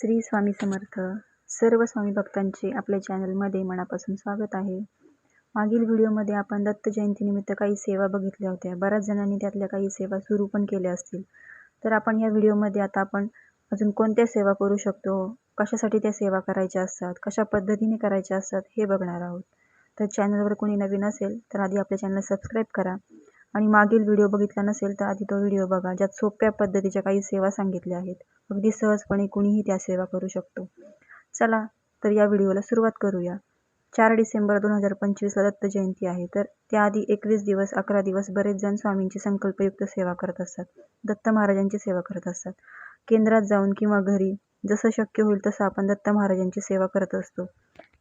श्री स्वामी समर्थ. सर्व स्वामी भक्तांचे आपल्या चॅनलमध्ये मनापासून स्वागत आहे. मागील व्हिडिओमध्ये आपण दत्त जयंतीनिमित्त काही सेवा बघितल्या होत्या. बऱ्याच जणांनी त्यातल्या काही सेवा सुरू पण केल्या असतील. तर आपण या व्हिडिओमध्ये आता आपण अजून कोणत्या सेवा करू शकतो? कशासाठी त्या सेवा करायच्या असतात? कशा पद्धतीने करायच्या असतात? हे बघणार आहोत. तर चॅनलवर कोणी नवीन असेल तर आधी आपल्या चॅनल सबस्क्राईब करा. आणि मागील व्हिडिओ बघितला नसेल तर आधी तो व्हिडिओ बघा ज्यात सोप्या पद्धतीच्या काही सेवा सांगितल्या आहेत. अगदी सहजपणे कुणीही त्या सेवा करू शकतो. चला तर या व्हिडिओला सुरुवात करूया. चार डिसेंबर दोन हजार पंचवीसला दत्त जयंती आहे. तर त्याआधी एकवीस दिवस अकरा दिवस बरेच जण स्वामींची संकल्पयुक्त सेवा करत असतात. दत्त महाराजांची सेवा करत असतात. केंद्रात जाऊन किंवा घरी जसं शक्य होईल तसं आपण दत्त महाराजांची सेवा करत असतो.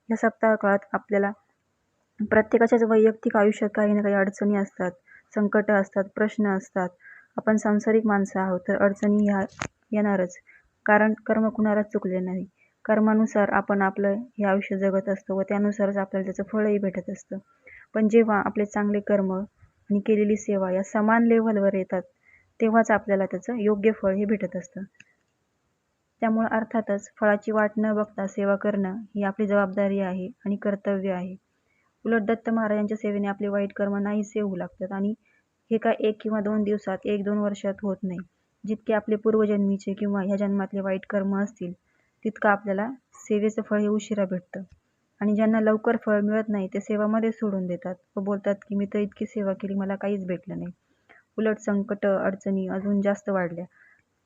या सप्ताह काळात आपल्याला प्रत्येकाच्याच वैयक्तिक आयुष्यात काही ना काही अडचणी असतात. संकटं असतात प्रश्न असतात. आपण सांसारिक माणसं आहोत तर अडचणी ह्या येणारच. कारण कर्म कुणालाच चुकले नाही. कर्मानुसार आपण आपलं हे आयुष्य जगत असतो व त्यानुसारच आपल्याला त्याचं फळही भेटत असतं. पण जेव्हा आपले चांगले कर्म आणि केलेली सेवा या समान लेव्हलवर येतात तेव्हाच आपल्याला त्याचं योग्य फळ हे भेटत असतं. त्यामुळं अर्थातच फळाची वाट न बघता सेवा करणं ही आपली जबाबदारी आहे आणि कर्तव्य आहे. उलट दत्त महाराजांच्या सेवेने आपले वाईट कर्म नाहीसे होऊ लागतात आणि हे काय एक किंवा दोन दिवसात एक दोन वर्षात होत नाही. जितके आपले पूर्वजन्मीचे किंवा ह्या जन्मातले वाईट कर्म असतील तितकं आपल्याला सेवेचं फळ हे उशिरा भेटतं. आणि ज्यांना लवकर फळ मिळत नाही ते सेवामध्ये सोडून देतात व बोलतात की मी तर इतकी सेवा केली मला काहीच भेटलं नाही. उलट संकट अडचणी अजून जास्त वाढल्या.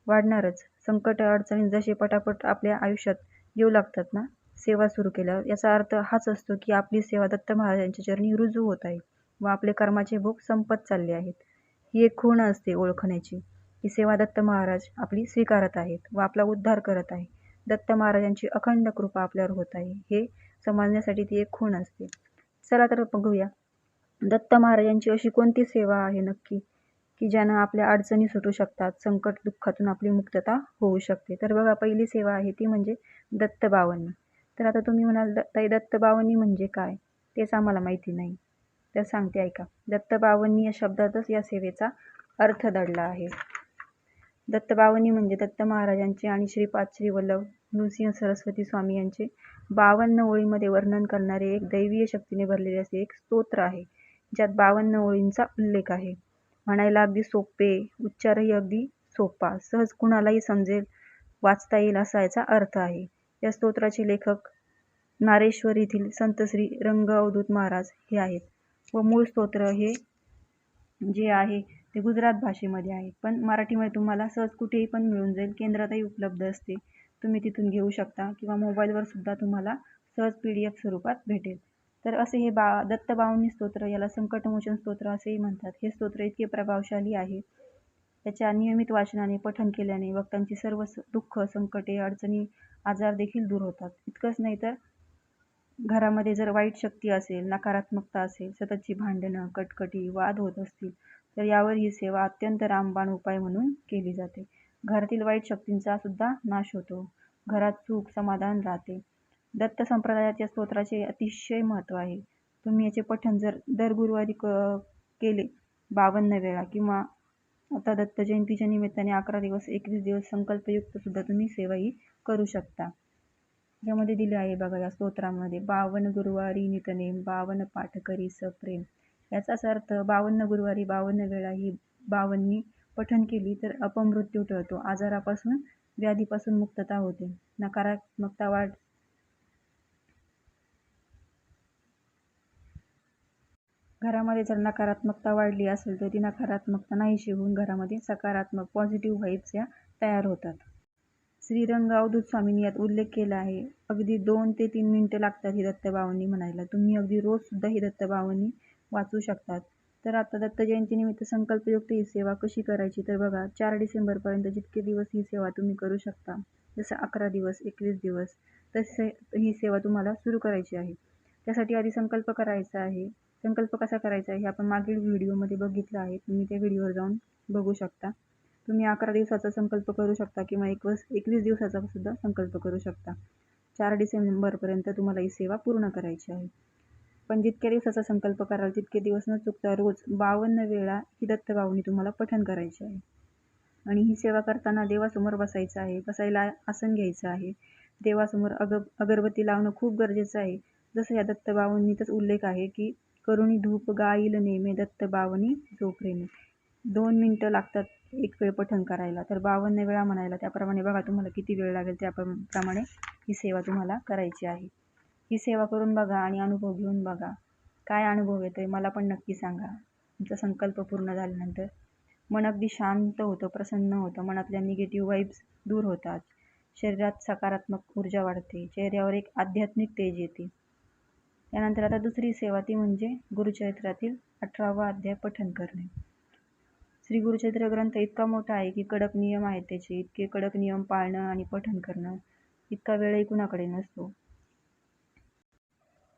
वाढणारच. संकट अडचणी जसे पटापट आपल्या आयुष्यात येऊ लागतात ना सेवा सुरू केल्यावर. याचा अर्थ हाच असतो की आपली सेवा दत्त महाराजांच्या चरणी रुजू होत आहे व आपले कर्माचे भोग संपत चालले आहेत. ही एक खूण असते ओळखण्याची ही सेवा दत्त महाराज आपली स्वीकारत आहेत व आपला उद्धार करत आहे. दत्त महाराजांची अखंड कृपा आपल्यावर होत आहे. हे समजण्यासाठी ती एक खूण असते. चला तर बघूया. दत्त महाराजांची अशी कोणती सेवा आहे नक्की की ज्यानं आपल्या अडचणी सुटू शकतात संकट दुःखातून आपली मुक्तता होऊ शकते? तर बघा पहिली सेवा आहे ती म्हणजे दत्त बावन्न. तर आता तुम्ही म्हणाल ताई दत्तबावनी म्हणजे काय? तेच आम्हाला माहिती नाही. तर सांगते ऐका. दत्तबावनी या शब्दातच या सेवेचा अर्थ दडला आहे. दत्तबावनी म्हणजे दत्त महाराजांचे आणि श्रीपाद श्री वल्लभ नृसिंह सरस्वती स्वामी यांचे बावन्न ओळीमध्ये वर्णन करणारे एक दैवीय शक्तीने भरलेले असे एक स्तोत्र आहे ज्यात बावन्न ओळींचा उल्लेख आहे. म्हणायला अगदी सोपे उच्चारही अगदी सोपा सहज कुणालाही समजेल वाचता येईल असा याचा अर्थ आहे. या स्तोत्राचे लेखक नारेश्वर येथील संत श्री रंग अवधूत महाराज हे आहेत. व मूळ स्तोत्र हे जे आहे ते गुजरात भाषेमध्ये आहे. पण मराठीमध्ये तुम्हाला सहज कुठेही पण मिळून जाईल. केंद्रातही उपलब्ध असते. तुम्ही तिथून घेऊ शकता किंवा मोबाईलवर सुद्धा तुम्हाला सहज पी डी एफ स्वरूपात भेटेल. तर असे हे बा दत्तबावनी स्तोत्र याला संकटमोचन स्तोत्र असेही म्हणतात. हे स्तोत्र इतके प्रभावशाली आहे त्याच्या नियमित वाचनाने पठण केल्याने भक्तांची सर्व दुःख संकटे अडचणी आजार देखील दूर होतात. इतकंच नाही तर घरामध्ये जर वाईट शक्ती असेल नकारात्मकता असेल सततची भांडणं कटकटी वाद होत असतील तर यावर ही सेवा अत्यंत रामबाण उपाय म्हणून केली जाते. घरातील वाईट शक्तींचा सुद्धा नाश होतो. घरात सुख समाधान राहते. दत्त संप्रदायात या स्तोत्राचे अतिशय महत्त्व आहे. तुम्ही याचे पठण जर दर गुरुवारी क केले बावन्न वेळा किंवा आता दत्त जयंतीच्या निमित्ताने अकरा दिवस एकवीस दिवस संकल्पयुक्त सुद्धा तुम्ही सेवा ही करू शकता. यामध्ये दिले आहे बघा या स्तोत्रामध्ये बावन गुरुवारी नितनेम बावन पाठकरी सप्रेम. याचाच अर्थ बावन्न गुरुवारी बावन्न वेळा ही बावन्नी पठण केली तर अपमृत्यू टळतो आजारापासून व्याधीपासून मुक्तता होते. नकारात्मकता वाढ घरामध्ये जर नकारात्मकता वाढली असेल तर ती नकारात्मकता नाहीशी होऊन घरामध्ये सकारात्मक पॉझिटिव्ह व्हाईब्स या तयार होतात. श्रीरंग अवधूत स्वामींनी यात उल्लेख केला आहे. अगदी दोन ते तीन मिनटं लागतात ही दत्तभावनी म्हणायला. तुम्ही अगदी रोजसुद्धा ही दत्तभावनी वाचू शकतात. तर आता दत्त जयंतीनिमित्त संकल्पयुक्त ही सेवा कशी करायची तर बघा चार डिसेंबरपर्यंत जितके दिवस ही सेवा तुम्ही करू शकता जसं अकरा दिवस एकवीस दिवस तसे ही सेवा तुम्हाला सुरू करायची आहे. त्यासाठी आधी संकल्प करायचा आहे. संकल्प कसा करायचा आहे हे आपण मागील व्हिडिओमध्ये बघितलं आहे. तुम्ही त्या व्हिडिओवर जाऊन बघू शकता. तुम्ही अकरा दिवसाचा संकल्प करू शकता किंवा एकवीस एकवीस दिवसाचा सुद्धा संकल्प करू शकता. चार डिसेंबरपर्यंत तुम्हाला ही सेवा पूर्ण करायची आहे. पण जितक्या दिवसाचा संकल्प कराल तितके दिवस न चुकता रोज बावन्न वेळा ही दत्तबावनी तुम्हाला पठण करायची आहे. आणि ही सेवा करताना देवासमोर बसायचं आहे बसायला आसन घ्यायचं आहे. देवासमोर अग अगरबत्ती लावणं खूप गरजेचं आहे. जसं या दत्तबावांनीतच उल्लेख आहे की करुणी धूप गाईल नेमे दत्त बावनी प्रेमी दोन मिनटं लागतात एक वेळ पठण करायला. तर बावन्न वेळा म्हणायला. त्याप्रमाणे बघा तुम्हाला किती वेळ लागेल. त्याप्रमाणे ही सेवा तुम्हाला करायची आहे. ही सेवा करून बघा आणि अनुभव घेऊन बघा. काय अनुभव येतोय मला पण नक्की सांगा. तुमचा संकल्प पूर्ण झाल्यानंतर मन अगदी शांत होतं प्रसन्न होतं. मनातल्या निगेटिव्ह वाईब्स दूर होतात. शरीरात सकारात्मक ऊर्जा वाढते. चेहऱ्यावर एक आध्यात्मिक तेज येते. त्यानंतर आता दुसरी सेवा ती म्हणजे गुरुचरित्रातील अठरावा अध्याय पठण करणे. श्री गुरुचरित्र ग्रंथ इतका मोठा आहे की कडक नियम आहेत त्याचे. इतके कडक नियम पाळणं आणि पठण करणं इतका वेळही कुणाकडे नसतो.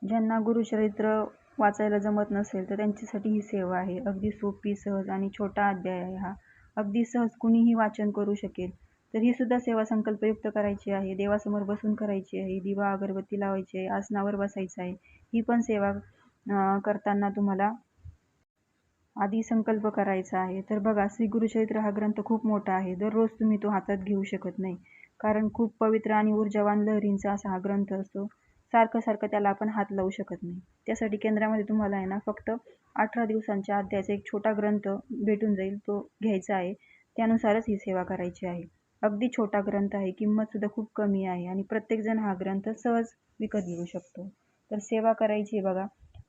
ज्यांना गुरुचरित्र वाचायला जमत नसेल तर त्यांच्यासाठी ही सेवा आहे. अगदी सोपी सहज आणि छोटा अध्याय आहे हा. अगदी सहज कुणीही वाचन करू शकेल. तर ही सुद्धा सेवा संकल्पयुक्त करायची आहे. देवासमोर बसून करायची आहे. दिवा अगरबत्ती लावायची आहे. आसनावर बसायचं आहे. ही पण सेवा करताना तुम्हाला आधी संकल्प करायचा आहे. तर बघा श्री गुरुचरित्र हा ग्रंथ खूप मोठा आहे. दररोज तुम्ही तो हातात घेऊ शकत नाही. कारण खूप पवित्र आणि ऊर्जावान लहरींचा असा हा ग्रंथ असतो. सारखं सारखं त्याला आपण हात लावू शकत नाही. त्यासाठी केंद्रामध्ये तुम्हाला आहे ना फक्त अठरा दिवसांच्या अध्यायाचा एक छोटा ग्रंथ भेटून जाईल. तो घ्यायचा आहे. त्यानुसारच ही सेवा करायची आहे. अगदी छोटा ग्रंथ आहे किंमतसुद्धा खूप कमी आहे आणि प्रत्येकजण हा ग्रंथ सहज विकत घेऊ शकतो. तर सेवा करायची बघा.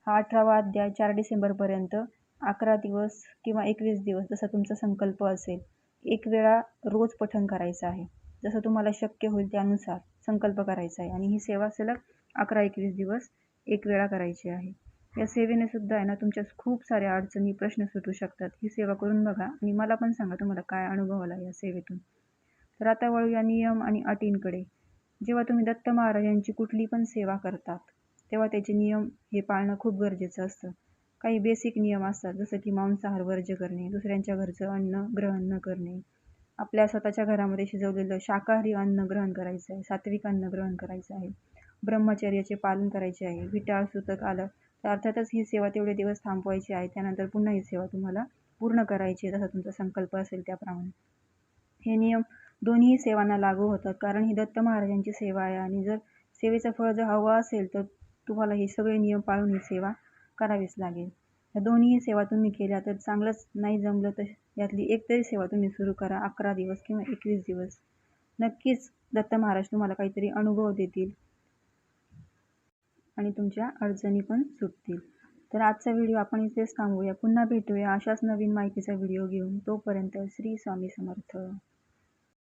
हा अठरावा अध्याय चार डिसेंबरपर्यंत अकरा दिवस किंवा एकवीस दिवस जसा तुमचा संकल्प असेल. एक वेळा रोज पठण करायचं आहे. जसं तुम्हाला शक्य होईल त्यानुसार संकल्प करायचा आहे. आणि ही सेवा सलग अकरा एकवीस दिवस एक वेळा करायची आहे. या सेवेने सुद्धा आहे ना तुमच्या खूप साऱ्या अडचणी प्रश्न सुटू शकतात. ही सेवा करून बघा आणि मला पण सांगा तुम्हाला काय अनुभव आला या सेवेतून. तर आता वळूया नियम आणि अटींकडे. जेव्हा तुम्ही दत्त महाराजांची कुठली पण सेवा करतात तेव्हा त्याचे नियम हे पाळणं खूप गरजेचं असतं. काही बेसिक नियम असतात जसं की मांसाहार वर्ज्य करणे दुसऱ्यांच्या घरचं अन्न ग्रहण न करणे. आपल्या स्वतःच्या घरामध्ये शिजवलेलं शाकाहारी अन्न ग्रहण करायचं आहे सात्विक अन्न ग्रहण करायचं आहे ब्रह्मचर्याचे पालन करायचे आहे विटाळ सुतक आलं. तर अर्थातच ही सेवा तेवढे दिवस थांबवायची आहे त्यानंतर पुन्हा ही सेवा तुम्हाला पूर्ण करायची आहे जसा तुमचा संकल्प असेल त्याप्रमाणे. हे नियम दोन्ही सेवांना लागू होतात. कारण ही दत्त महाराजांची सेवा आहे आणि जर सेवेचं फळ जर हवं असेल तर तुम्हाला हे सगळे नियम पाळून ही सेवा करावीच लागेल. या दोन्ही सेवा तुम्ही केल्या तर चांगलंच नाही जमलं तर यातली एक तरी सेवा तुम्ही सुरू करा अकरा दिवस किंवा एकवीस दिवस. नक्कीच दत्त महाराज तुम्हाला काहीतरी अनुभव देतील आणि तुमच्या अडचणी पण सुटतील. तर आजचा व्हिडिओ आपण इथेच थांबूया पुन्हा भेटूया अशाच नवीन माहितीचा व्हिडिओ घेऊन. तोपर्यंत श्री स्वामी समर्थ.